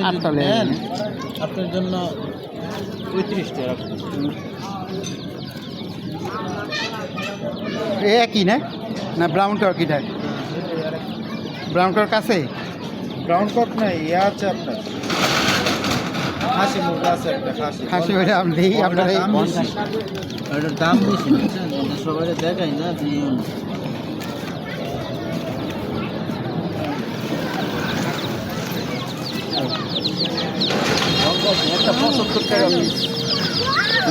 আপনি নেন আপনার জন্য পঁয়ত্রিশ টাকা এ একই না? না ব্রাউন কার কিটা? ব্রাউন কার কাছে? ব্রাউন কক নাই ইয়ে আছে আপনার। খাসি মুরগা আছে একটা খাসি খাসি ওইটা আপনি আপনার দাম বেশি। এটা সবাই দেখাই না টাকা piece।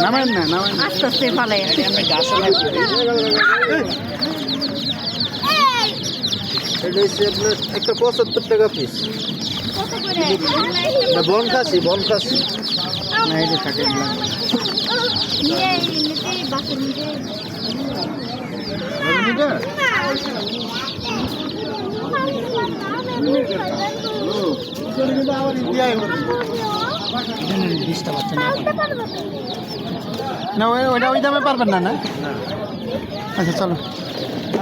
নামেন না নামেন। আস্তে আস্তে পালে এটা হচ্ছে আপনার একটা পঁচাত্তর টাকা পিস এটা বন খাসি বন খাসি। না এটা থাকে। না। ওই ওইটা ওই দামে পারবেন না না? আচ্ছা চলো।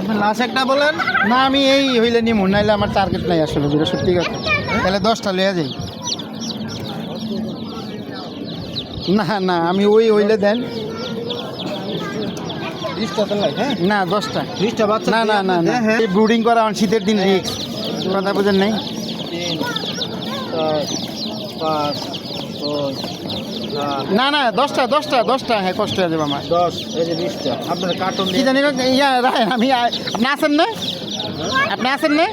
আপনি লাস্ট একটা বলেন। না, আমি এই হইলে নিমু, নাইলে আমার টার্গেট নাই আসলে যেটা সত্যি কথা। তাহলে দশটা লইয়া যাই। না না, আমি ওই হইলে দেন। না, দশটা। বিশটা বাচ্চা না না না না। এই ব্রুডিং করা শীতের দিন রিক্স কথা বুঝেন নাই? পাঁচ না না দশটা দশটা দশটা হ্যাঁ কষ্ট হয়ে যাবে আমার। দশ এই যে বিশটা আপনার কার্টুন কি জানি ইয়া রাখেন আমি আপনি আছেন না? আপনি আছেন না?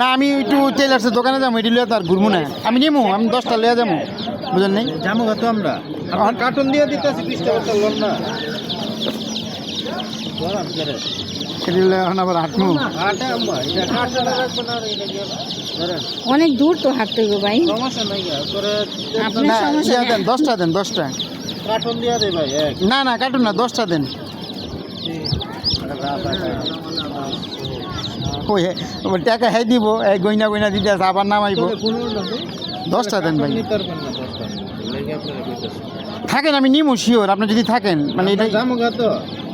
না আমি একটু টেলার্সের দোকানে যাব এটি লিয়ে তো আর ঘুরবো না। আমি নিমু আমি দশটা লিয়ে যাব। বুঝেন নাই? যাব তো আমরা। কার্টুন দিয়ে দিতেছি বিশটা লোন না। অনেক দূর তো হাঁটতে হবে ভাই। দেন দশটা দেন দশটা কার্টুন দিয়ে দে ভাই না না কাটুন না দশটা দেন। ওই টাকা হ্যাঁ দিব এই গইনা গইনা দিতে আছে আবার নামাইব। দশটা দেন ভাই। থাকেন আমি নিমু শিওর আপনি যদি থাকেন মানে এটা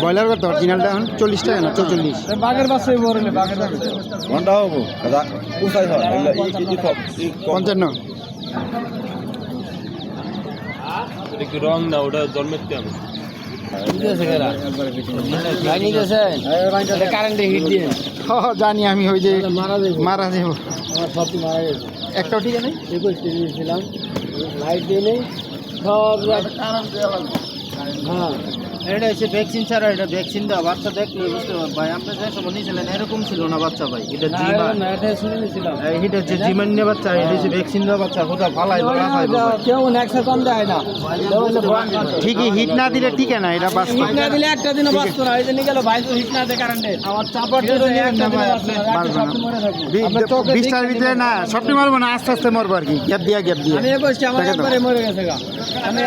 ব্রয়লার কত? অরিজিনালটা এখন চল্লিশ টাকা না চৌচল্লিশ। বাঘের বাচ্চা বড়লে বাঘের ঘণ্টা হব। পঞ্চান্ন। একটু রং না? ওটা জন্মের আমি। জানি আমি ওই যে মারা যাবে একটাও ঠিক আছে একুশ কেজি ছিলাম লাইট দিয়ে নেই। সব হ্যাঁ। এটা হচ্ছে ভ্যাকসিন ছাড়া এটা ভ্যাকসিন দেওয়া বাচ্চা দেখলে বুঝতে পারবেন ভাই আপনি যে সময় নিয়েছিলেন এরকম ছিল না বাচ্চা ভাই। এটা এটা হচ্ছে জিমান্য বাচ্চা এটা হচ্ছে ভ্যাকসিন দেওয়া বাচ্চা কোথাও ফালাই বলা হয় কেউ একশো কম দেয় না। ঠিকই হিট না দিলে ঠিক না এটা হিট না দিলে একটা দিনও বাঁচতো না এই জন্য গেল ভাই তো হিট না দেয় কারেন্টে আমার চাপার জন্য একটা বাঁচতো না, পারবে না। বিশটার ভিতরে না সবটি মারবো না আস্তে আস্তে মরবো আর কি গ্যাপ দিয়া। গ্যাপ দিয়ে আমি এ বলছি আমার একবারে মরে গেছে গা। আমি